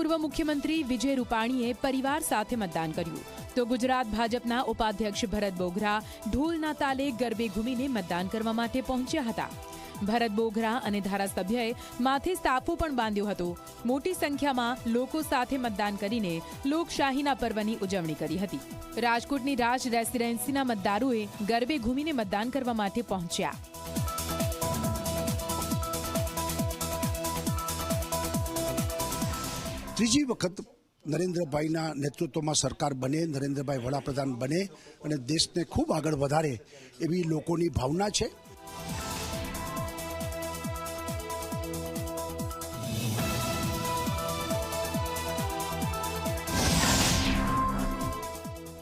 પૂર્વ મુખ્યમંત્રી વિજય રૂપાણીએ પરિવાર સાથે મતદાન કર્યું. તો ગુજરાત ભાજપના ઉપાધ્યક્ષ ભરત બોઘરા ઢોલના તાલે ગરબે ઘૂમીને મતદાન કરવા માટે પહોંચ્યા હતા. ભરત બોઘરા અને ધારાસભ્યએ માથે સ્ટાફો પણ બાંધ્યો હતો. મોટી સંખ્યામાં લોકો સાથે મતદાન કરીને લોકશાહીના પર્વની ઉજવણી કરી હતી. રાજકોટની રાજ રેસિડેન્સીના મતદારોએ ગરબે ઘૂમીને મતદાન કરવા માટે પહોંચ્યા. ત્રીજી વખત નરેન્દ્રભાઈના નેતૃત્વમાં સરકાર બને, નરેન્દ્રભાઈ વડાપ્રધાન બને અને દેશને ખૂબ આગળ વધારે એવી લોકોની ભાવના છે.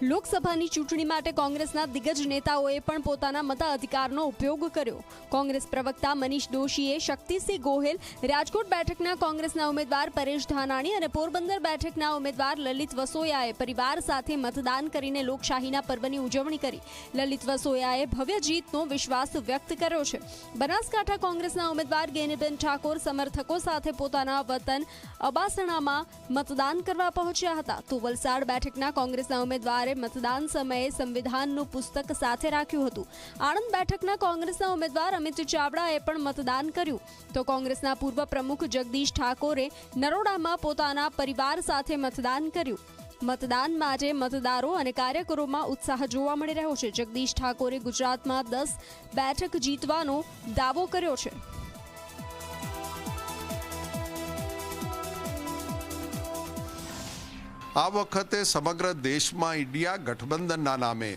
લોકસભાની ચૂંટણી માટે કોંગ્રેસના દિગ્ગજ નેતાઓએ પણ પોતાના મતાધિકારનો ઉપયોગ કર્યો. કોંગ્રેસ પ્રવક્તા મનીષ દોશીએ શક્તિસિંહ ગોહેલ, રાજકોટ બેઠકના કોંગ્રેસના ઉમેદવાર પરેશ ધાનાણી અને પોરબંદર બેઠકના ઉમેદવાર લલિત વસોયાએ પરિવાર સાથે મતદાન કરીને લોકશાહીના પર્વની ઉજવણી કરી. લલિત વસોયાએ ભવ્ય જીતનો વિશ્વાસ વ્યક્ત કર્યો છે. બનાસકાંઠા કોંગ્રેસના ઉમેદવાર ગેનીબેન ઠાકોર સમર્થકો સાથે પોતાના વતન અબાસણામાં મતદાન કરવા પહોંચ્યા હતા. તો વલસાડ બેઠકના કોંગ્રેસના ઉમેદવારે મતદાન સમયે સંવિધાનનું પુસ્તક સાથે રાખ્યું હતું. આણંદ બેઠકના કોંગ્રેસના ઉમેદવાર અમિત ચાવડાએ પણ મતદાન કર્યું. તો કોંગ્રેસના પૂર્વ પ્રમુખ જગદીશ ઠાકોરે નરોડામાં પોતાના પરિવાર સાથે મતદાન કર્યું. મતદાનમાં આજે મતદારો અને કાર્યકરોમાં ઉત્સાહ જોવા મળી રહ્યો છે. જગદીશ ઠાકોરે ગુજરાતમાં દસ બેઠક જીતવાનો દાવો કર્યો છે. આ વખતે સમગ્ર દેશમાં ઇન્ડિયા ગઠબંધનના નામે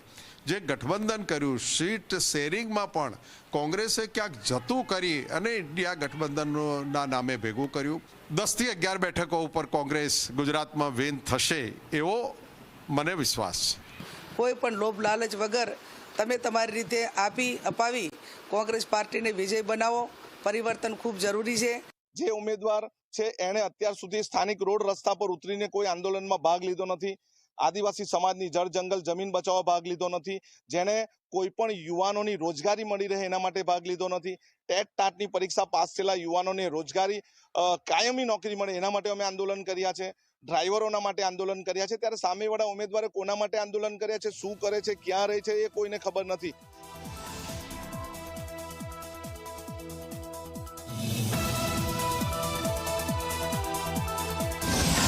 જે ગઠબંધન કર્યું, સીટ શેરિંગમાં પણ કોંગ્રેસે ક્યાંક જતું કરી અને ઇન્ડિયા ગઠબંધનના નામે ભેગું કર્યું. દસથી અગિયાર બેઠકો ઉપર કોંગ્રેસ ગુજરાતમાં વેન થશે એવો મને વિશ્વાસ છે. કોઈ પણ લોભ લાલચ વગર તમે તમારી રીતે આપી અપાવી કોંગ્રેસ પાર્ટીને વિજય બનાવો. પરિવર્તન ખૂબ જરૂરી છે. જે ઉમેદવાર છે, એણે અત્યાર સુધી સ્થાનિક રોડ રસ્તા પર ઉતરીને કોઈ આંદોલનમાં ભાગ લીધો નથી. આદિવાસી સમાજની જળ જંગલ, જમીન બચાવવા ભાગ લીધો નથી. જેણે કોઈ પણ યુવાનોની રોજગારી મળી રહે એના માટે ભાગ લીધો નથી. ટેટ ટાટની પરીક્ષા પાસ થયેલા યુવાનોને રોજગારી કાયમી નોકરી મળે એના માટે અમે આંદોલન કર્યા છે. ડ્રાઈવરોના માટે આંદોલન કર્યા છે. ત્યારે સામેવાળા ઉમેદવારે કોના માટે આંદોલન કર્યા છે? શું કરે છે? ક્યાં રહે છે? એ કોઈને ખબર નથી.